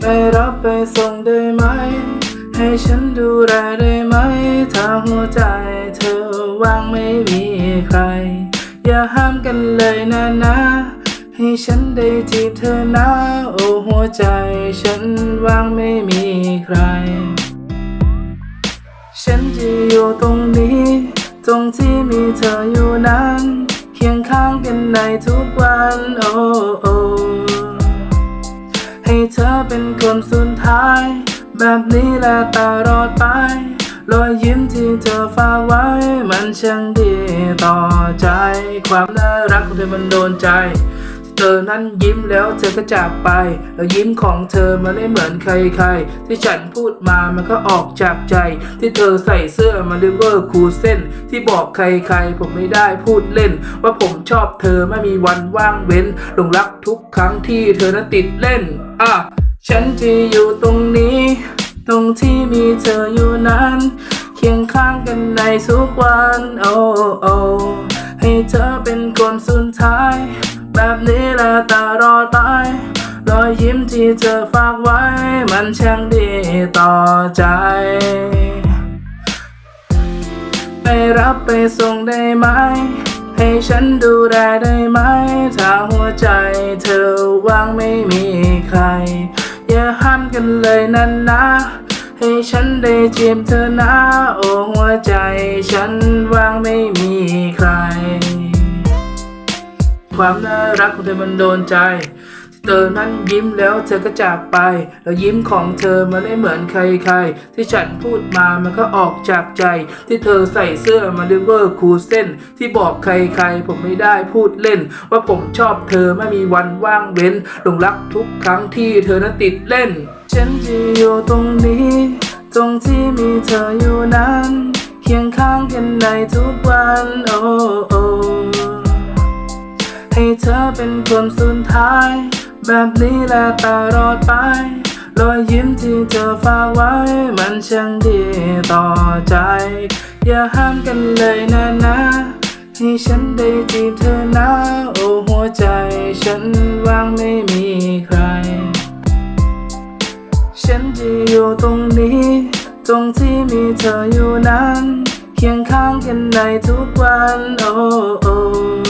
ไปรับไปส่งได้ไหม ให้ฉันดูแลได้ไหม ถ้าหัวใจเธอว่างไม่มีใคร อย่าห้ามกันเลยนะนะ ให้ฉันได้จีบเธอนะ โอ้หัวใจฉันว่างไม่มีใคร ฉันจะอยู่ตรงนี้ ตรงที่มีเธออยู่นั้น เคียงข้างกันในทุกวัน โอ้โอ้ ให้เธอเป็นคนสุดท้าย แบบนี้แหละตลอดไป รอยยิ้มที่เธอฝากไว้ มันช่างดีต่อใจ ความน่ารักของเธอมันโดนใจ เธอนั้นยิ้มแล้วเธอก็จากไป แล้วยิ้มของเธอมันไม่เหมือนใครๆ ที่ฉันพูดมามันก็ออกจากใจ ที่เธอใส่เสื้อมาริเวอร์คูเส้น ที่บอกใครๆ ผมไม่ได้พูดเล่น ว่าผมชอบเธอไม่มีวันว่างเว้นหลงรักทุกครั้งที่เธอนั้นติดเล่นอะฉันจะอยู่ตรงนี้ ตรงที่มีเธออยู่นั้น เคียงข้างกันในทุกวัน โอ้โอ้ให้เธอเป็นคนสุดท้าย แบบนี้แหละตลอดไปรอยยิ้มที่เธอฝากไว้ มันช่างดีต่อใจ ไปรับไปส่งได้ไหม ให้ฉันดูแลได้ไหม ถ้าหัวใจเธอว่างไม่มีใคร อย่าห้ามกันเลยนั่นนะให้ฉันได้จีบเธอนะ โอ้หัวใจฉันว่างไม่มี ความน่ารักของเธอมันโดนใจ เธอนั้นยิ้มแล้วเธอก็จากไป แล้วยิ้มของเธอมันไม่เหมือนใครๆ ที่ฉันพูดมามันก็ออกจากใจ ที่เธอใส่เสื้อมาริเวอร์คูเส้น ที่บอกใครๆ ผมไม่ได้พูดเล่น ว่าผมชอบเธอไม่มีวันว่างเว้นหลงรักทุกครั้งที่เธอนั้นติดเล่น ฉันจะอยู่ตรงนี้ ตรงที่มีเธออยู่นั้น เคียงข้างกันในทุกวันโอ้โอ้ ให้เธอเป็นคนสุดท้าย แบบนี้แหละตลอดไป รอยยิ้มที่เธอฝากไว้ มันช่างดีต่อใจ อย่าห้ามกันเลยนะนะให้ฉันได้จีบเธอนะ โอ้หัวใจฉันว่างไม่มีใคร ฉันจะอยู่ตรงนี้ ตรงที่มีเธออยู่นั้น เคียงข้างกันในทุกวัน โอ้โอ้